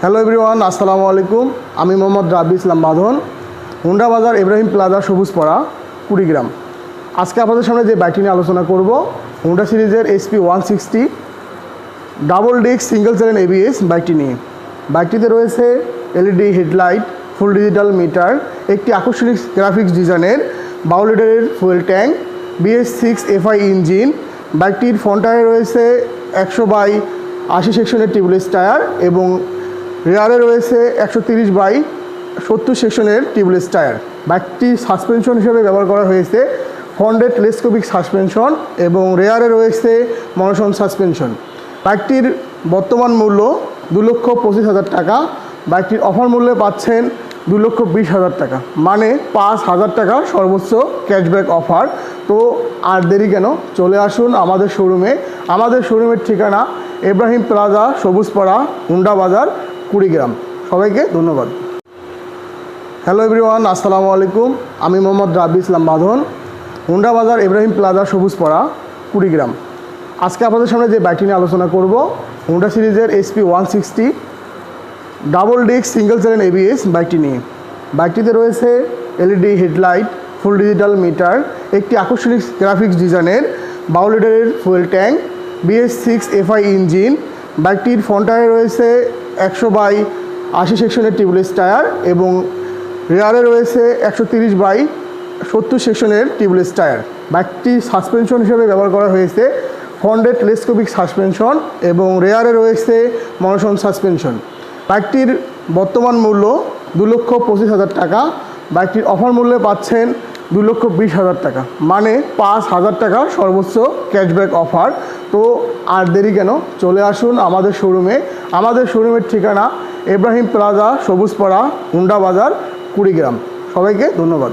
Hello everyone আসসালামু আলাইকুম। আমি মোহাম্মদ রাবি ইসলাম বাঁধন, হুন্ডা বাজার ইব্রাহিম প্লাজা সবুজপাড়া কুড়িগ্রাম। আজকে আপনাদের সামনে যে বাইকটি নিয়ে আলোচনা করব, হুন্ডা সিরিজের SP one sixty double disc single channel ABS বাইকটি নিয়ে। বাইকটিতে রয়েছে LED headlight full digital meter একটি আকর্ষণীয় গ্রাফিক্স ডিজাইনের বারো লিটারের fuel tank BS six FI engine বাইকটির ফ্রন্ট রয়েছে একশো বাই আশি সেকশনের টিউবলেস টায়ার এবং রেয়ারে রয়েছে একশো তিরিশ বাই সত্তর সেকশনের টিউবলেস টায়ার। বাইকটি সাসপেনশন হিসেবে ব্যবহার করা হয়েছে ফন্ডেড টেলিস্কোপিক সাসপেনশন এবং রেয়ারে রয়েছে মনসন সাসপেনশন। বাইকটির বর্তমান মূল্য দু লক্ষ পঁচিশ হাজার টাকা। বাইকটির অফার মূল্যে পাচ্ছেন দু লক্ষ বিশ হাজার টাকা। মানে পাঁচ হাজার টাকা সর্বোচ্চ ক্যাশব্যাক অফার। তো আর দেরি কেন? চলে আসুন আমাদের শোরুমে। আমাদের শোরুমের ঠিকানা ইব্রাহিম প্লাজা, সবুজপাড়া, হুন্ডা বাজার কুড়িগ্রাম সবাইকে ধন্যবাদ। হ্যালো এভরিওয়ান আসসালামু আলাইকুম। আমি মোহাম্মদ রাবি ইসলাম বাঁধন, হুন্ডা বাজার ইব্রাহিম প্লাজা সবুজপাড়া কুড়িগ্রাম আজকে আপনাদের সামনে যে বাইকটি নিয়ে আলোচনা করব, হুন্ডা সিরিজের SP one sixty double disc single channel ABS বাইকটি নিয়ে। বাইকটিতে রয়েছে LED headlight full digital meter একটি আকর্ষণীয় গ্রাফিক্স ডিজাইনের বারো লিটারের fuel tank BS six FI engine বাইকটির ফ্রন্ট রয়েছে একশো বাই আশি সেকশনের টিউবলেস টায়ার এবং রেয়ারে রয়েছে একশো তিরিশ বাই সত্তর সেকশনের টিউবলেস টায়ার। বাইকটি সাসপেনশন হিসেবে ব্যবহার করা হয়েছে ফন্ডেড টেলিস্কোপিক সাসপেনশন এবং রেয়ারে রয়েছে মনসন সাসপেনশন বাইকটির বর্তমান মূল্য দু লক্ষ পঁচিশ হাজার টাকা। বাইকটির অফার মূল্যে পাচ্ছেন দু লক্ষ বিশ হাজার টাকা। মানে পাঁচ হাজার টাকা সর্বোচ্চ ক্যাশব্যাক অফার তো আর দেরি কেন? চলে আসুন আমাদের শোরুমে আমাদের শোরুমের ঠিকানা ইব্রাহিম প্লাজা, সবুজপাড়া, হুন্ডা বাজার, কুড়িগ্রাম। সবাইকে ধন্যবাদ।